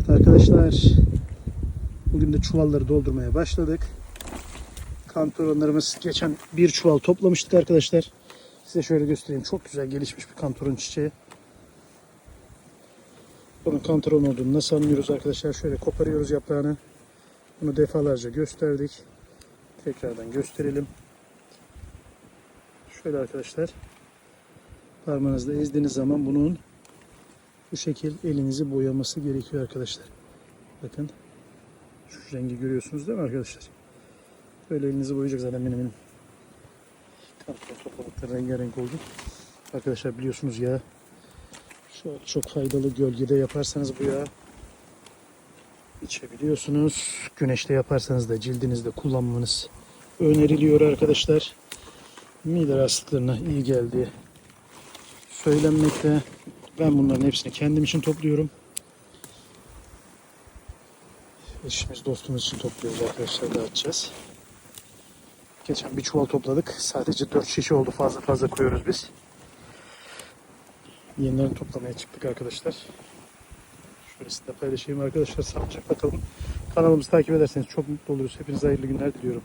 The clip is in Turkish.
Evet arkadaşlar. Bugün de çuvalları doldurmaya başladık. Kantaronlarımız geçen bir çuval toplamıştık arkadaşlar. Size şöyle göstereyim. Çok güzel gelişmiş bir kantaron çiçeği. Bunun kantaron olduğunu nasıl anlıyoruz arkadaşlar? Şöyle koparıyoruz yaprağını. Bunu defalarca gösterdik. Tekrardan gösterelim. Şöyle arkadaşlar. Parmağınızla ezdiğiniz zaman bunun bu şekil elinizi boyaması gerekiyor arkadaşlar. Bakın. Şu rengi görüyorsunuz değil mi arkadaşlar? Böyle elinizi boyayacak zaten benim elim. Karton toplamakta rengarenk oldu. Arkadaşlar biliyorsunuz ya şu çok faydalı gölgede yaparsanız bu yağı içebiliyorsunuz. Güneşte yaparsanız da cildinizde kullanmanız öneriliyor arkadaşlar. Mide rahatsızlıklarına iyi geldiği söylenmekte. Ben bunların hepsini kendim için topluyorum. Eşimiz dostumuz için topluyoruz arkadaşlar dağıtacağız. Geçen bir çuval topladık. Sadece 4 şişe oldu. Fazla fazla koyuyoruz biz. Yenilerini toplamaya çıktık arkadaşlar. Şöyle sizinle paylaşayım arkadaşlar. Sağlıcakla kalın. Kanalımızı takip ederseniz çok mutlu oluruz. Hepinize hayırlı günler diliyorum.